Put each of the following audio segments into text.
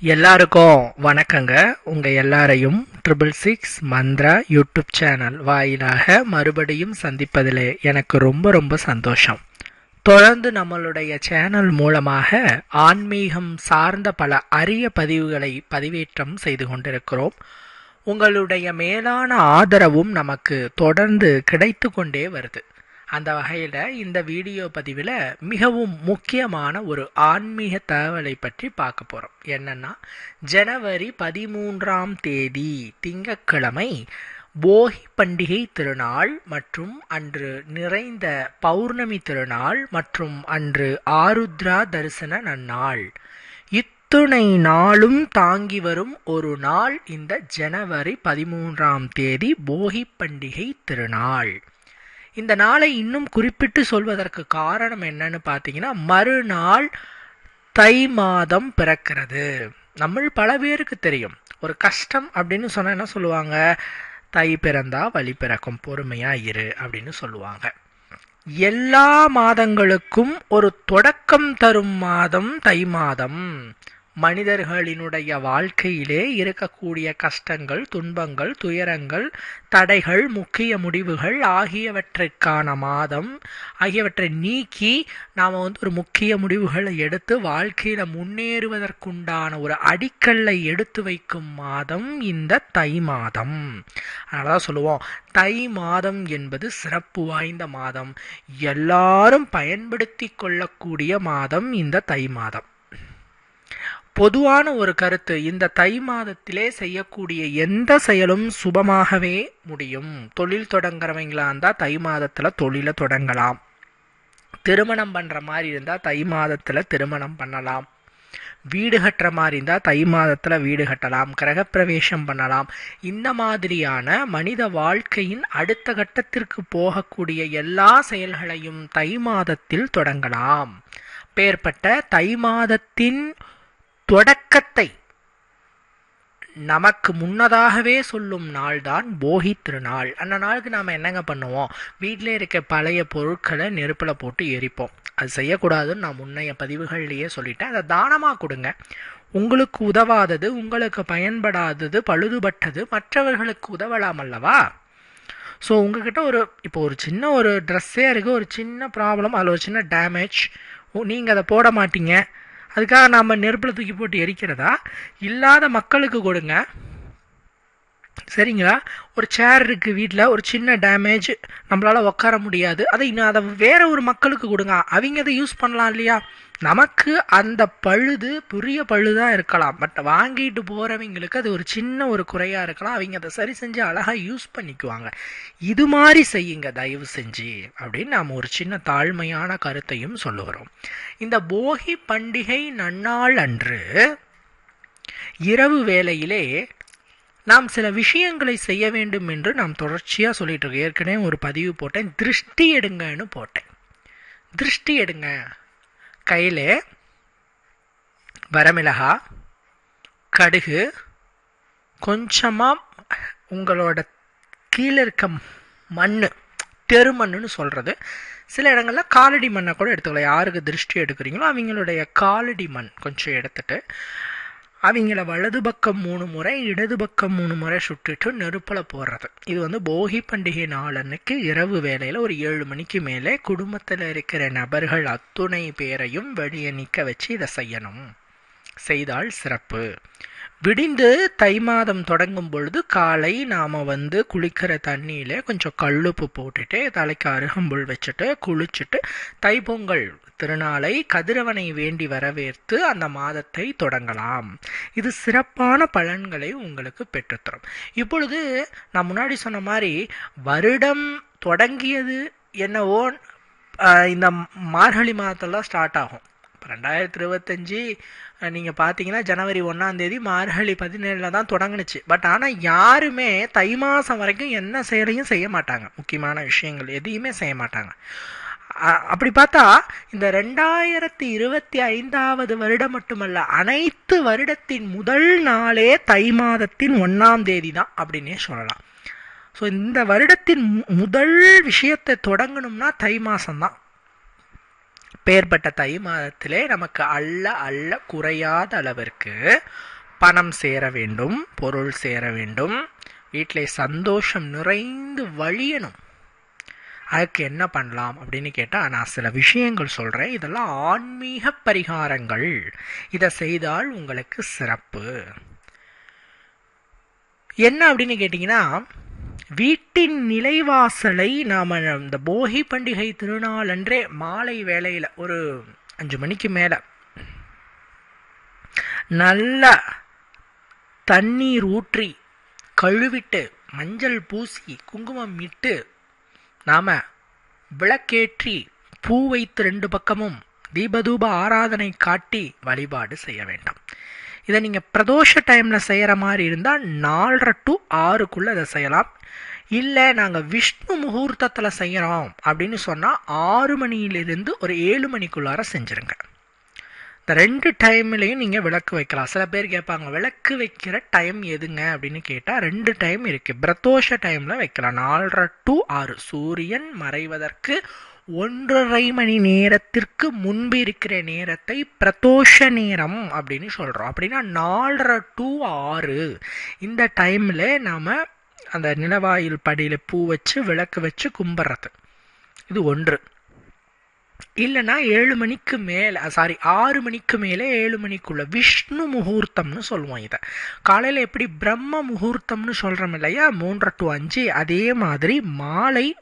எல்லாருக்கும் வணக்கங்க. உங்கள் எல்லாரையும் triple six Mantra YouTube channel வாயிலாக மறுபடியும் சந்திப்பதில் எனக்கு ரொம்ப ரொம்ப சந்தோஷம். தொடர்ந்து நம்மளுடைய சேனல் மூலமாக ஆன்மீகம் சார்ந்த பல அரிய பதிவுகளை பதிவேற்றம் செய்து கொண்டிருக்கிறோம். உங்களுடைய மேலான ஆதரவும் நமக்கு தொடர்ந்து கிடைத்து கொண்டே வருது. அந்த வகையில் இந்த வீடியோ பதிவில் மிகவும் முக்கியமான ஒரு ஆன்மீக தகவலை பற்றி பார்க்க போகிறோம் என்னன்னா ஜனவரி பதிமூன்றாம் தேதி திங்கட்கிழமை போகி பண்டிகை திருநாள் மற்றும் அன்று நிறைந்த பௌர்ணமி திருநாள் மற்றும் அன்று ஆருத்ரா தரிசன நன்னாள். இத்துணை நாளும் தாங்கி வரும் ஒரு நாள் இந்த ஜனவரி பதிமூன்றாம் தேதி போகி பண்டிகை திருநாள். இந்த நாளை இன்னும் குறிப்பிட்டு சொல்வதற்கு காரணம் என்னன்னு பார்த்தீங்கன்னா மறுநாள் தை மாதம் பிறக்கிறது. நம்ம பல பேருக்கு தெரியும். ஒரு கஷ்டம் அப்படின்னு சொன்னால் என்ன சொல்லுவாங்க? தை பிறந்தா வழி பிறக்கும் பொறுமையாக இரு அப்படின்னு சொல்லுவாங்க. எல்லா மாதங்களுக்கும் ஒரு தொடக்கம் தரும் மாதம் தை மாதம். மனிதர்களினுடைய வாழ்க்கையிலே இருக்கக்கூடிய கஷ்டங்கள் துன்பங்கள் துயரங்கள் தடைகள் முக்கிய முடிவுகள் ஆகியவற்றிற்கான மாதம் ஆகியவற்றை நீக்கி நாம் வந்து ஒரு முக்கிய முடிவுகளை எடுத்து வாழ்க்கையில் முன்னேறுவதற்குண்டான ஒரு அடிக்கல்லை எடுத்து வைக்கும் மாதம் இந்த தை மாதம். அதனால தான் சொல்லுவோம் தை மாதம் என்பது சிறப்பு வாய்ந்த மாதம். எல்லாரும் பயன்படுத்தி கொள்ளக்கூடிய மாதம் இந்த தை மாதம். பொதுவான ஒரு கருத்து இந்த தை மாதத்திலே செய்யக்கூடிய எந்த செயலும் சுபமாகவே முடியும். தொழில் தொடங்குறவங்களா இருந்தால் தை மாதத்தில் தொழிலை தொடங்கலாம். திருமணம் பண்ணுற மாதிரி இருந்தால் தை மாதத்தில் திருமணம் பண்ணலாம். வீடு கட்டுற மாதிரி இருந்தால் தை மாதத்தில் வீடு கட்டலாம். கிரகப்பிரவேசம் பண்ணலாம். இந்த மாதிரியான மனித வாழ்க்கையின் அடுத்த கட்டத்திற்கு போகக்கூடிய எல்லா செயல்களையும் தை மாதத்தில் தொடங்கலாம். பேர்பட்ட தை மாதத்தின் தொடக்கத்தை நமக்கு முன்னதாகவே சொல்லும் நாள் தான் போகி திருநாள். அந்த நாளுக்கு நாம் என்னங்க பண்ணுவோம்? வீட்டில் இருக்க பழைய பொருட்களை நெருப்பில் போட்டு எரிப்போம். அது செய்யக்கூடாதுன்னு நான் முன்னைய பதிவுகள்லேயே சொல்லிட்டேன். அதை தானமாக கொடுங்க. உங்களுக்கு உதவாதது உங்களுக்கு பயன்படாதது பழுதுபட்டது மற்றவர்களுக்கு உதவலாம் அல்லவா? ஸோ உங்ககிட்ட ஒரு இப்போ ஒரு சின்ன ஒரு ட்ரெஸ்ஸே இருக்குது ஒரு சின்ன ப்ராப்ளம் அதில் ஒரு சின்ன டேமேஜ் நீங்கள் அதை போட மாட்டீங்க. அதுக்காக நாம் நெருப்பில் தூக்கி போட்டு எரிக்கிறதா? இல்லாத மக்களுக்கு கொடுங்க. சரிங்களா? ஒரு சேர் இருக்குது வீட்டில் ஒரு சின்ன டேமேஜ் நம்மளால் உட்கார முடியாது. அதை இன்னும் அதை வேறு ஒரு மக்களுக்கு கொடுங்க. அவங்க அதை யூஸ் பண்ணலாம் இல்லையா? நமக்கு அந்த பழுது புரிய பழுதாக இருக்கலாம். பட் வாங்கிட்டு போகிறவங்களுக்கு அது ஒரு சின்ன ஒரு குறையாக இருக்கலாம். அவங்க அதை சரி செஞ்சு அழகாக யூஸ் பண்ணிக்குவாங்க. இது மாதிரி செய்யுங்க தயவு செஞ்சு அப்படின்னு நாம் ஒரு சின்ன தாழ்மையான கருத்தையும் சொல்லுகிறோம். இந்த போகி பண்டிகை நன்னாள் அன்று இரவு வேளையிலே நாம் சில விஷயங்களை செய்ய வேண்டும் என்று நாம் தொடர்ச்சியாக சொல்லிட்டு இருக்கோம். ஏற்கனவே ஒரு பதிவு போட்டேன். திருஷ்டி எடுங்கன்னு போட்டேன். திருஷ்டி எடுங்க. கையில் வரமிளகா கடுகு கொஞ்சமாக உங்களோட கீழே இருக்க மண் தெருமண்ணுன்னு சொல்கிறது சில இடங்களில் காலடி மண்ணை கூட எடுத்துக்கலாம். யாருக்கு திருஷ்டி எடுக்கிறீங்களோ அவங்களுடைய காலடி மண் கொஞ்சம் எடுத்துட்டு அவங்கள வலது பக்கம் மூணு முறை இடது பக்கம் மூணு முறை சுட்டுட்டு நெருப்பில் போடுறது. இது வந்து போகி பண்டிகை நாளன்னைக்கு இரவு வேலையில் ஒரு ஏழு மணிக்கு மேலே குடும்பத்தில் இருக்கிற நபர்கள் அத்துணை பேரையும் வெளியே நிற்க வச்சு இதை செய்யணும். செய்தால் சிறப்பு. விடிந்து தை மாதம் தொடங்கும் பொழுது காலை நாம் வந்து குளிக்கிற தண்ணியில் கொஞ்சம் கல்லுப்பு போட்டுட்டு தலைக்கு அருகம்புல் வச்சுட்டு குளிச்சுட்டு தைப்பொங்கல் திருநாளை கதிரவனை வேண்டி வரவேற்று அந்த மாதத்தை தொடங்கலாம். இது சிறப்பான பலன்களை உங்களுக்கு பெற்றுத்தரும். இப்பொழுது நான் முன்னாடி சொன்ன மாதிரி வருடம் தொடங்கியது என்னவோ இந்த மார்கழி மாதத்தெல்லாம் ஸ்டார்ட் ஆகும். ரெண்டாயிரத்தி இருபத்தஞ்சி நீங்கள் பார்த்தீங்கன்னா ஜனவரி ஒன்றாந்தேதி மார்கழி பதினேழில் தான் தொடங்குனுச்சு. பட் ஆனால் யாருமே தை மாதம் வரைக்கும் என்ன செயலையும் செய்ய மாட்டாங்க. முக்கியமான விஷயங்கள் எதையுமே செய்ய மாட்டாங்க. அப்படி பார்த்தா இந்த ரெண்டாயிரத்தி இருபத்தி ஐந்தாவது வருடம் மட்டுமல்ல அனைத்து வருடத்தின் முதல் நாளே தை மாதத்தின் ஒன்றாம் தேதி தான் அப்படின்னே சொல்லலாம். ஸோ இந்த வருடத்தின் முதல் விஷயத்தை தொடங்கணும்னா தை மாதம்தான் பேர்பட்ட தை மாதத்திலே நமக்கு அள்ள அள்ள குறையாத அளவிற்கு பணம் சேர வேண்டும் பொருள் சேர வேண்டும் வீட்டிலே சந்தோஷம் நிறைந்து வழியணும். அதுக்கு என்ன பண்ணலாம் அப்படின்னு கேட்டால் நான் சில விஷயங்கள் சொல்கிறேன் இதெல்லாம் ஆன்மீக பரிகாரங்கள். இதை செய்தால் உங்களுக்கு சிறப்பு. என்ன அப்படின்னு கேட்டிங்கன்னா வீட்டின் நிலைவாசலை நாம் இந்த போகி பண்டிகை திருநாள் அன்றே மாலை வேளையில் ஒரு அஞ்சு மணிக்கு மேலே நல்ல தண்ணீர் ஊற்றி கழுவிட்டு மஞ்சள் பூசி குங்குமம் இட்டு நாம் விளக்கேற்றி பூ வைத்து ரெண்டு பக்கமும் தீபதூப ஆராதனை காட்டி வழிபாடு செய்ய வேண்டும். இதை நீங்கள் பிரதோஷ டைமில் செய்கிற மாதிரி இருந்தால் நாலரை டு ஆறுக்குள்ளே அதை செய்யலாம். இல்லை நாங்கள் விஷ்ணு முகூர்த்தத்தில் செய்கிறோம் அப்படின்னு சொன்னால் ஆறு மணியிலிருந்து ஒரு ஏழு மணிக்குள்ளார செஞ்சுருங்க. இந்த ரெண்டு டைம்லேயும் நீங்கள் விளக்கு வைக்கலாம். சில பேர் கேட்பாங்க விளக்கு வைக்கிற டைம் எதுங்க? அப்படின்னு கேட்டால் ரெண்டு டைம் இருக்குது பிரதோஷ டைமில் வைக்கலாம். நாலரை டு ஆறு. சூரியன் மறைவதற்கு ஒன்றரை மணி நேரத்திற்கு முன்பு இருக்கிற நேரத்தை பிரதோஷ நேரம் அப்படின்னு சொல்கிறோம் அப்படின்னா நாலரை டு ஆறு. இந்த டைமில் நாம் அந்த நிலவாயில் படியில் பூ வச்சு விளக்கு வச்சு கும்பிட்றது. இது ஒன்று. இல்லைன்னா ஏழு மணிக்கு மேலே சாரி ஆறு மணிக்கு மேலே ஏழு மணிக்குள்ள விஷ்ணு முகூர்த்தம்னு சொல்லுவோம் இதை. காலையில் எப்படி பிரம்ம முகூர்த்தம்னு சொல்கிறோம் இல்லையா? மூன்றரை டு அஞ்சு அதே மாதிரி மாலை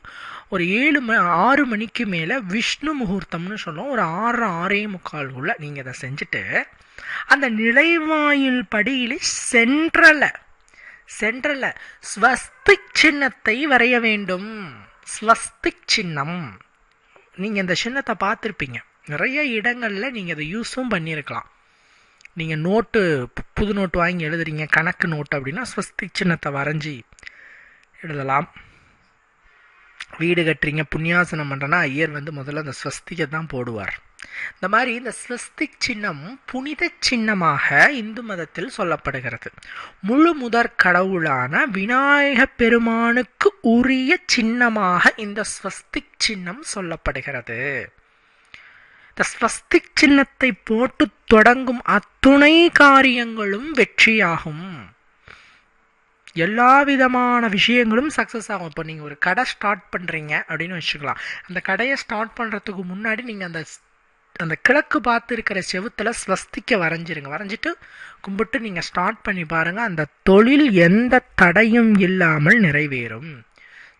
ஒரு ஏழு ம ஆறு மணிக்கு மேலே விஷ்ணு முகூர்த்தம்னு சொல்லுவோம். ஒரு ஆறு ஆறே முக்கால்குள்ள நீங்கள் இதை செஞ்சுட்டு அந்த நிலைவாயில் படியில் சென்ட்ரல சென்ட்ரல ஸ்வஸ்திக் சின்னத்தை வரைய வேண்டும். ஸ்வஸ்திக் சின்னம். நீங்கள் இந்த சின்னத்தை பார்த்துருப்பீங்க. நிறைய இடங்களில் நீங்கள் அதை யூஸும் பண்ணியிருக்கலாம் நீங்கள் நோட்டு புது நோட்டு வாங்கி எழுதுறீங்க கணக்கு நோட்டு அப்படின்னா ஸ்வஸ்தி சின்னத்தை வரைஞ்சி எழுதலாம். வீடு கட்டுறீங்க புண்ணியாசனம் பண்ணுறேன்னா ஐயர் வந்து முதல்ல அந்த ஸ்வஸ்திகை தான் போடுவார். இந்த மாதிரி இந்த ஸ்வஸ்திக் சின்னம் புனித சின்னமாக இந்து மதத்தில் சொல்லப்படுகிறது. முழு முதற் கடவுளான விநாயக பெருமானுக்கு உரிய சின்னமாக இந்த ஸ்வஸ்திக் சின்னம் சொல்லப்படுகிறது. இந்த ஸ்வஸ்திக் சின்னத்தை போட்டு தொடங்கும் அத்துணை காரியங்களும் வெற்றியாகும். எல்லா விதமான விஷயங்களும் சக்ஸஸ் ஆகும். இப்போ நீங்கள் ஒரு கடை ஸ்டார்ட் பண்ணுறீங்க அப்படின்னு வச்சுக்கலாம். அந்த கடையை ஸ்டார்ட் பண்ணுறதுக்கு முன்னாடி நீங்கள் அந்த அந்த கிழக்கு பார்த்து இருக்கிற செவுத்தில் ஸ்வஸ்திக்க வரைஞ்சிருங்க. வரைஞ்சிட்டு கும்பிட்டு நீங்கள் ஸ்டார்ட் பண்ணி பாருங்கள் அந்த தொழில் எந்த தடையும் இல்லாமல் நிறைவேறும்.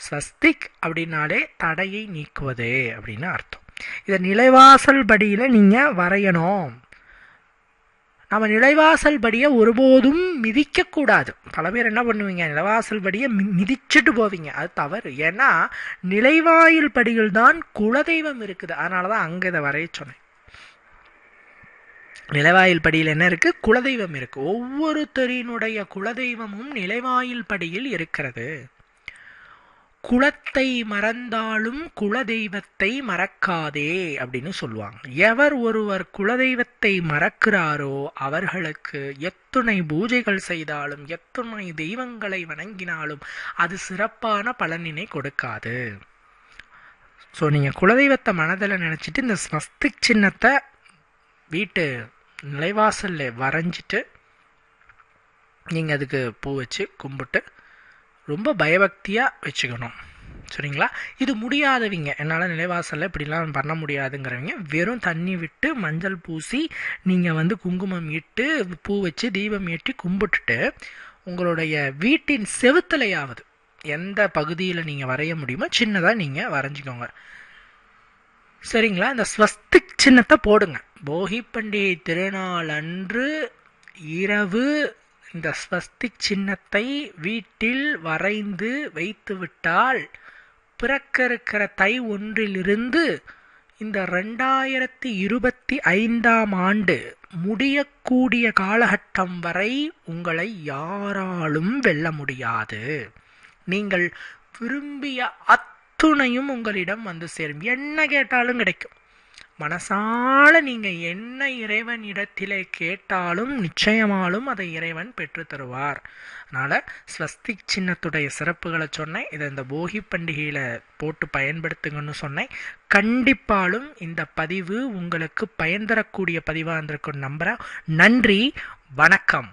ஸ்வஸ்திக் அப்படின்னாலே தடையை நீக்குவது அப்படின்னு அர்த்தம். இதை நிலைவாசல் படியில் நீங்கள் வரையணும். நம்ம நிலைவாசல் படியை ஒருபோதும் மிதிக்கக்கூடாது. பல பேர் என்ன பண்ணுவீங்க? நிலைவாசல் படியை மி மிதிச்சுட்டு போவீங்க. அது தவறு. ஏன்னா நிலைவாயில் படியில் தான் குலதெய்வம் இருக்குது. அதனால தான் அங்கே இதை வரைய சொன்னேன். நிலைவாயில் படியில் என்ன இருக்குது குலதெய்வம் இருக்குது ஒவ்வொருத்தரினுடைய குலதெய்வமும் நிலைவாயில் படியில் இருக்கிறது. குலத்தை மறந்தாலும் குலதெய்வத்தை மறக்காதே அப்படின்னு சொல்லுவாங்க. எவர் ஒருவர் குலதெய்வத்தை மறக்கிறாரோ அவர்களுக்கு எத்துணை பூஜைகள் செய்தாலும் எத்துணை தெய்வங்களை வணங்கினாலும் அது சிறப்பான பலனினை கொடுக்காது. ஸோ நீங்கள் குலதெய்வத்தை மனதில் நினச்சிட்டு இந்த ஸ்வஸ்திக் சின்னத்தை வீட்டு நிலைவாசலில் வரைஞ்சிட்டு நீங்கள் அதுக்கு பூ வச்சு கும்பிட்டு ரொம்ப பயபக்தியாக வச்சுக்கணும். சரிங்களா? இது முடியாதவங்க என்னால் நிலைவாசலில் இப்படிலாம் பண்ண முடியாதுங்கிறவங்க வெறும் தண்ணி விட்டு மஞ்சள் பூசி நீங்கள் வந்து குங்குமம் இட்டு பூ வச்சு தீபம் ஏற்றி கும்பிட்டுட்டு உங்களுடைய வீட்டின் செவுத்தலையாவது எந்த பகுதியில் நீங்கள் வரைய முடியுமோ சின்னதாக நீங்கள் வரைஞ்சிக்கோங்க. சரிங்களா? இந்த ஸ்வஸ்திக் சின்னத்தை போடுங்க. போகி பண்டிகை திருநாள் அன்று இரவு இந்த ஸ்வஸ்திக் சின்னத்தை வீட்டில் வரைந்து வைத்துவிட்டால் பிறக்க இருக்கிற தை ஒன்றிலிருந்து இந்த ரெண்டாயிரத்தி இருபத்தி ஐந்தாம் ஆண்டு முடியக்கூடிய காலகட்டம் வரை உங்களை யாராலும் வெல்ல முடியாது. நீங்கள் விரும்பிய அத் அத்துணையும் உங்களிடம் வந்து சேரும். என்ன கேட்டாலும் கிடைக்கும். மனசால நீங்கள் என்ன இறைவன் இடத்திலே கேட்டாலும் நிச்சயமாலும் அதை இறைவன் பெற்று தருவார். அதனால் ஸ்வஸ்திக் சின்னத்துடைய சிறப்புகளை சொன்னேன். இதை இந்த போகி பண்டிகையில் போட்டு பயன்படுத்துங்கன்னு சொன்னேன். கண்டிப்பாலும் இந்த பதிவு உங்களுக்கு பயன் தரக்கூடிய பதிவாக இருந்திருக்கும் நம்புகிறேன் நன்றி வணக்கம்.